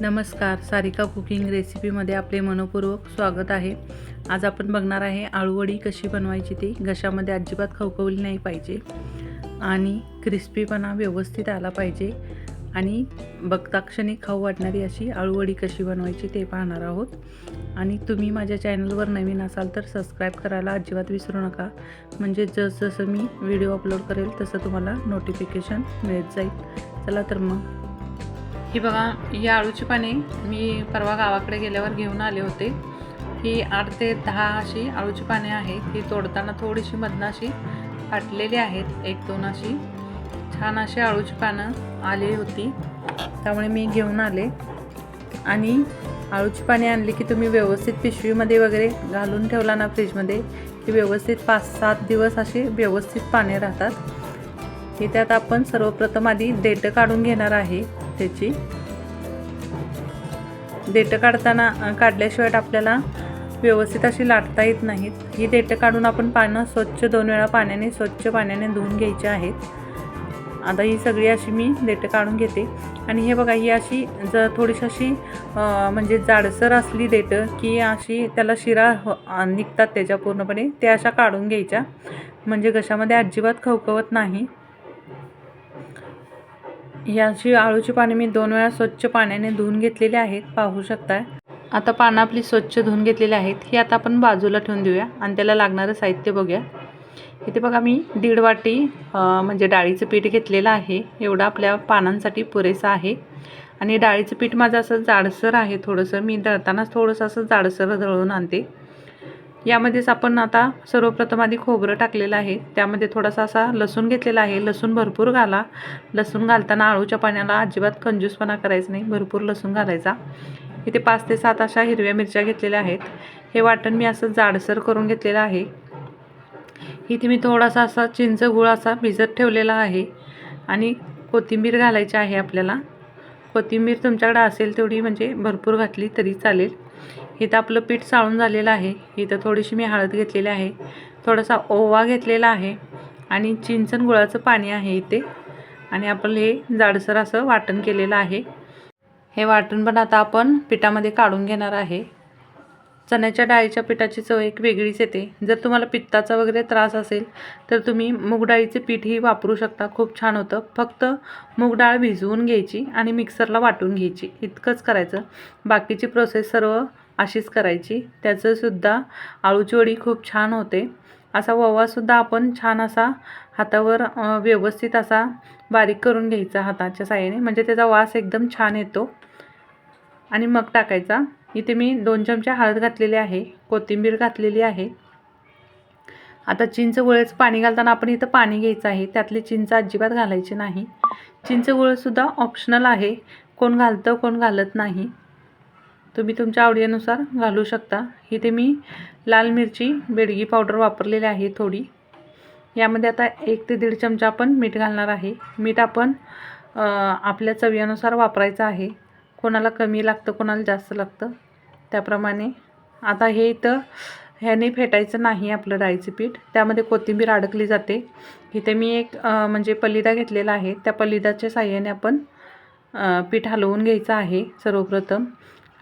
नमस्कार. सारिका कुकिंग रेसिपीमध्ये आपले मनपूर्वक स्वागत आहे. आज आपण बघणार आहे आळूवडी कशी बनवायची ती. घशामध्ये अजिबात खवखवली नाही पाहिजे. आणि क्रिस्पीपणा व्यवस्थित आला पाहिजे. आणि बघताक्षणी खाऊ वाटणारी अशी आळूवडी कशी बनवायची ते पाहणार आहोत. आणि तुम्ही माझ्या चॅनलवर नवीन असाल तर सबस्क्राईब करायला अजिबात विसरू नका. म्हणजे जसजसं मी व्हिडिओ अपलोड करेल तसं तुम्हाला नोटिफिकेशन मिळत जाईल. चला तर मग ही बघा ही आळूची पाने मी परवा गावाकडे गेल्यावर घेऊन आले होते. ही आठ ते दहा अशी आळूची पाने आहेत ही तोडताना थोडीशी मधनं अशी फाटलेली आहेत. एक दोन अशी छान अशी आळूची पानं आली होती. त्यामुळे मी घेऊन आले. आणि आळूची पाने आणली की तुम्ही व्यवस्थित पिशवीमध्ये वगैरे घालून ठेवला ना फ्रीजमध्ये की व्यवस्थित पाच सात दिवस असे व्यवस्थित पाने राहतात. हे त्यात आपण सर्वप्रथम आधी देठं काढून घेणार आहे. त्याची. देठं काढताना काढल्याशिवाय आपल्याला व्यवस्थित अशी लाटता येत नाहीत. ही देठं काढून आपण पानं स्वच्छ दोन वेळा पाण्याने स्वच्छ पाण्याने धुवून घ्यायची आहेत. आता ही सगळी अशी मी देठं काढून घेते. आणि हे बघा ही अशी जर थोडीशी अशी म्हणजे जाडसर असली देठं की अशी त्याला शिरा निघतात त्याच्या पूर्णपणे त्या अशा काढून घ्यायच्या. म्हणजे घशामध्ये अजिबात खवखवत नाही. याची आळूची पाने मी दोन वेळा स्वच्छ पाण्याने धुवून घेतलेली आहेत. पाहू शकताय. आता पानं आपली स्वच्छ धुवून घेतलेली आहेत. ही आता आपण बाजूला ठेवून देऊया आणि त्याला लागणारं साहित्य बघूया. इथे बघा मी दीड वाटी म्हणजे डाळीचं पीठ घेतलेलं आहे. एवढं आपल्या पानांसाठी पुरेसं आहे. आणि डाळीचं पीठ माझं असं जाडसर आहे थोडंसं. मी दळतानाच थोडंसं असं जाडसर दळून आणते. यामध्येच आपण आता सर्वप्रथम आधी खोबरं टाकलेलं आहे. त्यामध्ये थोडासा असा लसूण घेतलेला आहे. लसूण भरपूर घाला. लसूण घालताना आळूच्या पाण्याला अजिबात कंजूसपणा करायचा नाही. भरपूर लसूण घालायचा. इथे पाच ते सात अशा हिरव्या मिरच्या घेतलेल्या आहेत. हे वाटण मी असं जाडसर करून घेतलेलं आहे. इथे मी थोडासा असा चिंच गुळ असा भिजत ठेवलेला आहे. आणि कोथिंबीर घालायची आहे आपल्याला. कोथिंबीर तुमच्याकडे असेल तेवढी म्हणजे भरपूर घातली तरी चालेल. इथं आपलं पीठ चाळून झालेलं आहे. इथं थोडीशी मी हळद घेतलेली आहे. थोडासा ओवा घेतलेला आहे आणि चिंचन गुळाचं पाणी आहे इथे. आणि आपलं हे जाडसर असं वाटण केलेलं आहे. हे वाटण पण आता आपण पिठामध्ये काढून घेणार आहे. चण्याच्या डाळीच्या पिठाची चव एक वेगळीच येते. जर तुम्हाला पित्ताचा वगैरे त्रास असेल तर तुम्ही मूग डाळीचे पीठही वापरू शकता. खूप छान होतं. फक्त मूग डाळ भिजवून घ्यायची आणि मिक्सरला वाटून घ्यायची. इतकंच करायचं. बाकीची प्रोसेस सर्व अशीच करायची. त्याचंसुद्धा आळूची वडी खूप छान होते. असा ओवासुद्धा आपण छान असा हातावर व्यवस्थित असा बारीक करून घ्यायचा हाताच्या साह्याने. म्हणजे त्याचा वास एकदम छान येतो. आणि मग टाकायचा. इथे मी दोन चमचे हळद घातलेली आहे कोथिंबीर घातलेली आहे. आता चिंच गुळाचं पाणी घालताना आपण इथं पाणी घ्यायचं आहे त्यातली चिंच अजिबात घालायची नाही. चिंच गुळसुद्धा ऑप्शनल आहे कोण घालतं कोण घालत नाही. तुम्ही तुमच्या आवडीनुसार घालू शकता. इथे मी लाल मिरची बेडगी पावडर वापरलेली आहे थोडी. यामध्ये आता एक ते दीड चमचा आपण मीठ घालणार आहे. मीठ आपण आपल्या चवीनुसार वापरायचं आहे. कोणाला कमी लागतं कोणाला जास्त लागतं. त्याप्रमाणे आता हे इथं ह्याने फेटायचं नाही आपलं डाळीचं पीठ. त्यामध्ये कोथिंबीर अडकली जाते. इथे मी एक म्हणजे पलिदा घेतलेला आहे. त्या पलिदाच्या साह्याने आपण पीठ हलवून घ्यायचं आहे सर्वप्रथम.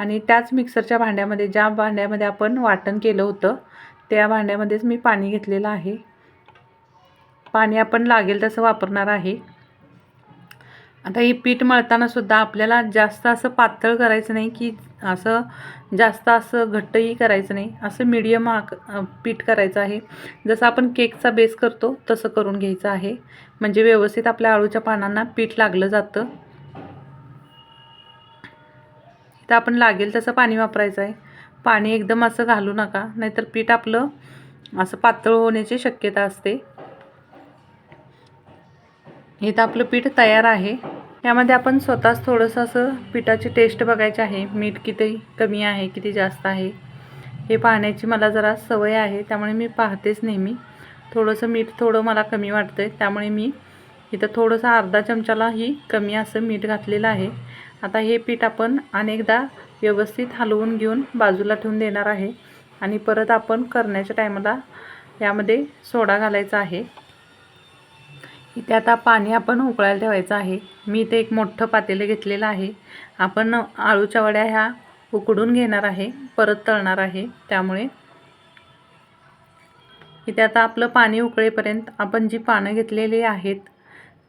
आणि त्याच मिक्सरच्या भांड्यामध्ये ज्या भांड्यामध्ये आपण वाटण केलं होतं त्या भांड्यामध्येच मी पाणी घेतलेलं आहे. पाणी आपण लागेल तसं वापरणार आहे. आता ही पीठ मळताना सुद्धा आपल्याला जास्त असं पातळ करायचं नाही की असं जास्त असं घट्टही करायचं नाही. असं मीडियम आक पीठ करायचं आहे. जसं आपण केकचा बेस करतो तसं करून घ्यायचं आहे. म्हणजे व्यवस्थित आपल्या आळूच्या पानांना पीठ लागलं जातं. तर आपण लागेल तसं पाणी वापरायचं आहे. पाणी एकदम असं घालू नका. नाहीतर पीठ आपलं असं पातळ होण्याची शक्यता असते. इथं आपलं पीठ तयार आहे. यामध्ये आपण स्वतःच थोडंसं असं पिठाची टेस्ट बघायची आहे. मीठ किती कमी आहे किती जास्त आहे हे पाहण्याची मला जरा सवय आहे. त्यामुळे मी पाहतेच नेहमी. थोडंसं मीठ थोडं मला कमी वाटतं आहे त्यामुळे मी इथं थोडंसं अर्धा चमचालाही कमी असं मीठ घातलेलं आहे. आता हे पीठ आपण अनेकदा व्यवस्थित हलवून घेऊन बाजूला ठेवून देणार आहे. आणि परत आपण करण्याच्या टायमाला यामध्ये सोडा घालायचा आहे. इथे आता पाणी आपण उकळायला ठेवायचं आहे. मी इथे एक मोठं पातेलं घेतलेलं आहे. आपण आळूच्या वड्या ह्या उकडून घेणार आहे. परत तळणार आहे. त्यामुळे इथे आता आपलं पाणी उकळेपर्यंत आपण जी पानं घेतलेली आहेत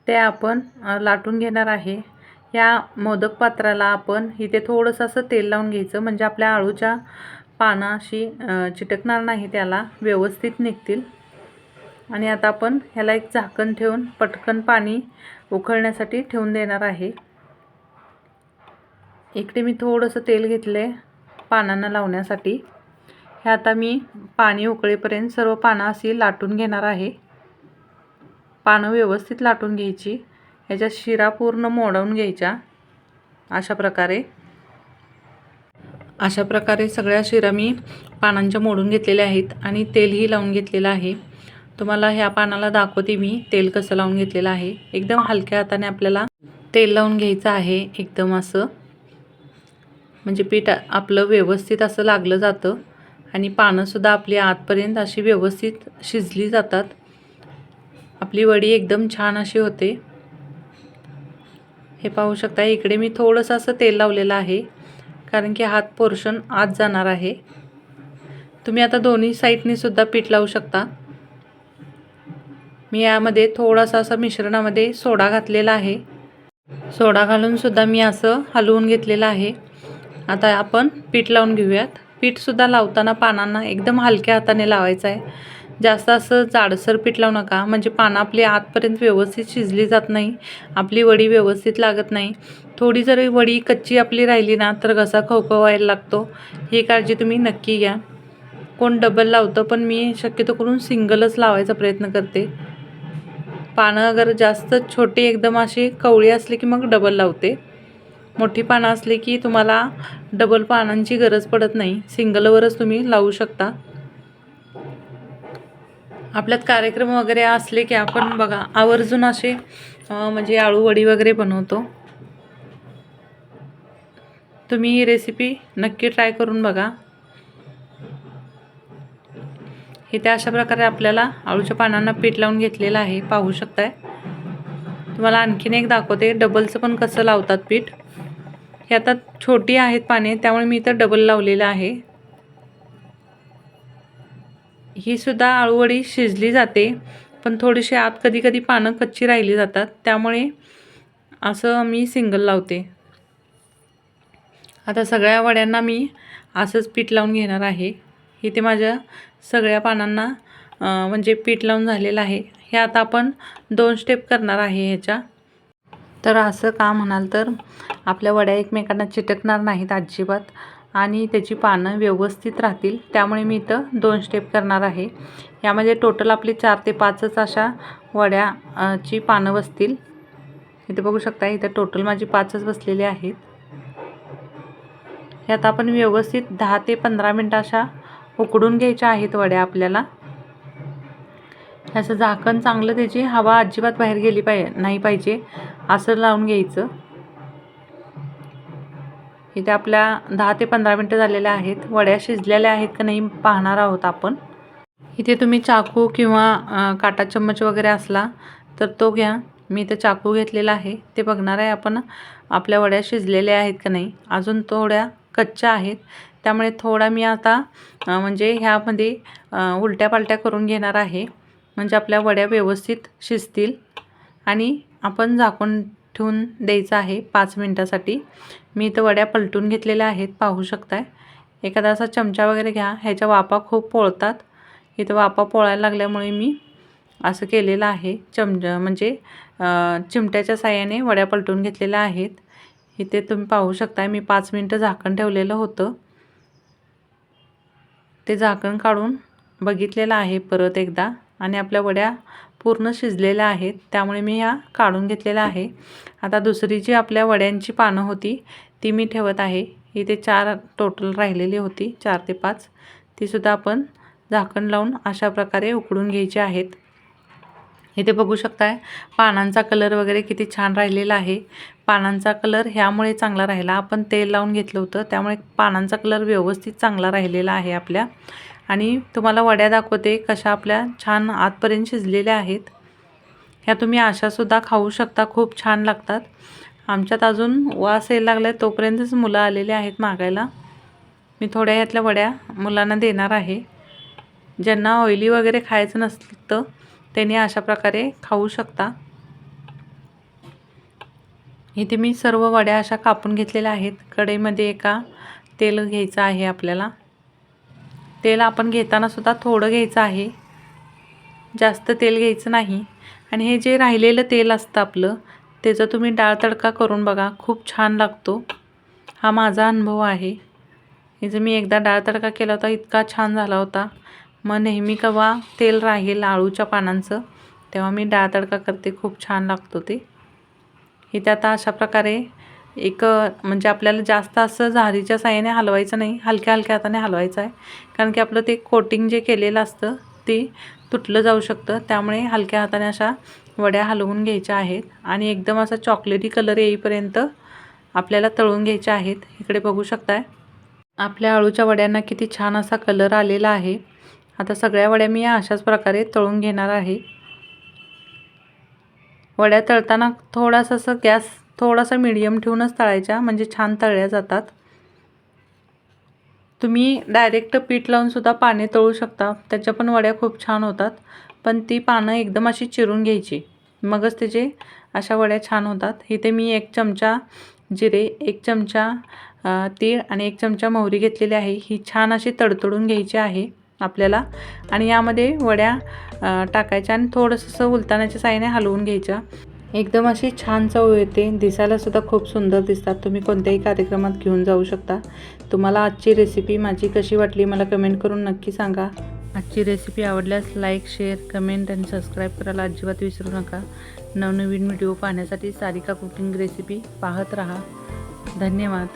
ते आपण लाटून घेणार आहे. या मोदक पात्राला आपण इथे थोडंसं असं तेल लावून घ्यायचं. म्हणजे आपल्या आळूच्या पानाशी अशी चिटकणार नाही. त्याला व्यवस्थित निघतील. आणि आता आपण ह्याला एक झाकण ठेवून पटकन पाणी उकळण्यासाठी ठेवून देणार आहे. इकडे मी थोडंसं तेल घेतलं आहे पानांना लावण्यासाठी. हे आता मी पाणी उकळेपर्यंत सर्व पानं अशी लाटून घेणार आहे. पानं व्यवस्थित लाटून घ्यायची. ह्याच्या शिरा पूर्ण मोडवून घ्यायच्या. अशा प्रकारे. अशा प्रकारे सगळ्या शिरा मी पानांच्या मोडून घेतलेल्या आहेत आणि तेलही लावून घेतलेलं आहे. तुम्हाला ह्या पानाला दाखवते मी. तेल कसं लावून घेतलेलं आहे. एकदम हलक्या हाताने आपल्याला तेल लावून घ्यायचं आहे. एकदम असं. म्हणजे पीठ आपलं व्यवस्थित असं लागलं जातं. आणि पानंसुद्धा आपली आतपर्यंत अशी व्यवस्थित शिजली जातात. आपली वडी एकदम छान अशी होते. हे पाहू शकता इकडे मी थोडंसं असं तेल लावलेलं आहे. कारण की हात पोर्शन आत जाणार आहे. तुम्ही आता दोन्ही साईडनीसुद्धा पीठ लावू शकता. मी यामध्ये थोडासा असं मिश्रणामध्ये सोडा घातलेला आहे. सोडा घालूनसुद्धा मी असं हलवून घेतलेलं आहे. आता आपण पीठ लावून घेऊयात. पीठसुद्धा लावताना पानांना एकदम हलक्या हाताने लावायचं आहे. जास्त असं जाडसर पीठ लावू नका. म्हणजे पानं आपली आतपर्यंत व्यवस्थित शिजली जात नाही. आपली वडी व्यवस्थित लागत नाही. थोडी जरी वडी कच्ची आपली राहिली ना तर घसा खवखवायला लागतो. ही काळजी तुम्ही नक्की घ्या. कोण डबल लावतं पण मी शक्यतो करून सिंगलच लावायचा प्रयत्न करते. पानं अगर जास्त छोटी एकदम अशी कवळी असली की मग डबल लावते. मोठी पानं असली की तुम्हाला डबल पानांची गरज पडत नाही. सिंगलवरच तुम्ही लावू शकता. आपल्यात कार्यक्रम वगैरे असले की आपण बघा आवर्जून असे म्हणजे आळूवडी वगैरे बनवतो. तुम्ही ही रेसिपी नक्की ट्राय करून बघा. हे त्या अशा प्रकारे आपल्याला आळूच्या पानांना पीठ लावून घेतलेलं आहे. पाहू शकताय. तुम्हाला आणखीन एक दाखवते. डबलचं पण कसं लावतात पीठ? हे आता छोटी आहेत पाने त्यामुळे मी इथं डबल लावलेलं आहे. ही सुद्धा आळूवडी शिजली जाते पण थोडीशी आत कधी कधी पानं कच्ची राहिली जातात. त्यामुळे असं मी सिंगल लावते. आता सगळ्या वड्यांना मी असंच पीठ लावून घेणार आहे. इथे माझ्या सगळ्या पानांना म्हणजे पीठ लावून झालेलं आहे. हे आता आपण दोन स्टेप करणार आहे ह्याच्या. तर असं का म्हणाल तर आपल्या वड्या एकमेकांना चिटकणार नाहीत अजिबात आणि त्याची पानं व्यवस्थित राहतील. त्यामुळे मी इथं दोन स्टेप करणार आहे. यामध्ये टोटल आपली चार ते पाचच अशा वड्या ची पानं बसतील. इथे बघू शकता इथं टोटल माझी पाचच बसलेली आहेत. हे आता आपण व्यवस्थित दहा ते पंधरा मिनटं अशा उकडून घ्यायच्या आहेत वड्या आपल्याला. असं झाकण चांगलं त्याची हवा अजिबात बाहेर गेली पाहिजे नाही पाहिजे. असं लावून घ्यायचं. इथे आपल्या दहा ते पंधरा मिनटं झालेल्या आहेत. वड्या शिजलेल्या आहेत का नाही पाहणार आहोत आपण. इथे तुम्ही चाकू किंवा काटा चम्मच वगैरे असला तर तो घ्या. मी इथे चाकू घेतलेला आहे. ते बघणार आहे आपण आपल्या वड्या शिजलेल्या आहेत का नाही. अजून थोड्या कच्च्या आहेत. त्यामुळे थोडा मी आता म्हणजे ह्यामध्ये उलट्या पालट्या करून घेणार आहे. म्हणजे आपल्या वड्या व्यवस्थित शिजतील. आणि आपण झाकून ठेवून द्यायचं आहे पाच मिनटासाठी. मी इथं वड्या पलटून घेतलेल्या आहेत पाहू शकताय. एखादा असा चमचा वगैरे घ्या. ह्याच्या वापा खूप पोळतात. इथं वापा पोळायला लागल्यामुळे मी असं केलेलं आहे. चमच म्हणजे चिमट्याच्या साह्याने वड्या पलटून घेतलेल्या आहेत. इथे तुम्ही पाहू शकताय मी पाच मिनटं झाकण ठेवलेलं होतं. ते झाकण काढून बघितलेलं आहे परत एकदा आणि आपल्या वड्या पूर्ण शिजलेल्या आहेत त्यामुळे मी ह्या काढून घेतलेल्या आहे. आता दुसरी जी आपल्या वड्यांची पानं होती ती मी ठेवत आहे. इथे चार टोटल राहिलेली होती चार ते पाच. तीसुद्धा आपण झाकण लावून अशा प्रकारे उकडून घ्यायची आहेत. इथे बघू शकताय पानांचा कलर वगैरे किती छान राहिलेला आहे. पानांचा कलर ह्यामुळे चांगला राहिला. आपण तेल लावून घेतलं होतं त्यामुळे पानांचा कलर व्यवस्थित चांगला राहिलेला आहे आपल्या. आणि तुम्हाला वड्या दाखवते कशा आपल्या छान आतपर्यंत शिजलेल्या आहेत. ह्या तुम्ही अशासुद्धा खाऊ शकता खूप छान लागतात. आमच्यात अजून वास यायला लागला आहे तोपर्यंतच मुलं आलेले आहेत मागायला. मी थोड्या ह्यातल्या वड्या मुलांना देणार आहे. ज्यांना ऑइली वगैरे खायचं नसतं त्याने अशा प्रकारे खाऊ शकता. इथे मी सर्व वड्या अशा कापून घेतलेल्या आहेत. कढईमध्ये एका तेल घ्यायचं आहे आपल्याला. तेल आपण घेतानासुद्धा थोडं घ्यायचं आहे. जास्त तेल घ्यायचं नाही. आणि हे जे राहिलेलं तेल असतं आपलं त्याचा तुम्ही डाळ तडका करून बघा. खूप छान लागतो. हा माझा अनुभव आहे. हे मी एकदा डाळ तडका केला होता इतका छान झाला होता. मग नेहमी केव्हा तेल राहील आळूच्या पानांचं तेव्हा मी डाळ तडका करते. खूप छान लागतो ते. इथे आता अशा प्रकारे एक म्हणजे आपल्याला जास्त असं झारीच्या साह्याने हलवायचं नाही. हलक्या हलक्या हाताने हलवायचं आहे. कारण की आपलं ते कोटिंग जे केलेलं असतं ते तुटलं जाऊ शकतं. त्यामुळे हलक्या हाताने अशा वड्या हलवून घ्यायच्या आहेत. आणि एकदम असा चॉकलेटी कलर येईपर्यंत आपल्याला तळून घ्यायच्या आहेत. इकडे बघू शकताय. आपल्या आळूच्या वड्यांना किती छान असा कलर आलेला आहे. आता सगळ्या वड्या मी अशाच प्रकारे तळून घेणार आहे. वड्या तळताना थोडासा असं गॅस थोडासा मिडियम ठेवूनच तळायच्या म्हणजे छान तळल्या जातात. तुम्ही डायरेक्ट पीठ लावूनसुद्धा पाने तळू शकता. त्याच्या पण वड्या खूप छान होतात. पण ती पानं एकदम अशी चिरून घ्यायची. मगच त्याचे अशा वड्या छान होतात. इथे मी एक चमचा जिरे एक चमचा तीळ आणि एक चमचा मोहरी घेतलेली आहे. ही छान अशी तडतडून घ्यायची आहे. आपल्याला. आणि यामध्ये वड्या टाकायच्या आणि थोडंसं उलतानाच्या साईने हलवून घ्यायच्या. एकदम अशी छान चव येते. दिसायलासुद्धा खूप सुंदर दिसतात. तुम्ही कोणत्याही कार्यक्रमात घेऊन जाऊ शकता. तुम्हाला आजची रेसिपी माझी कशी वाटली मला कमेंट करून नक्की सांगा. आजची रेसिपी आवडल्यास लाईक शेअर कमेंट आणि सबस्क्राईब करायला अजिबात विसरू नका. नवनवीन व्हिडिओ पाहण्यासाठी सारिका कुकिंग रेसिपी पाहत राहा. धन्यवाद.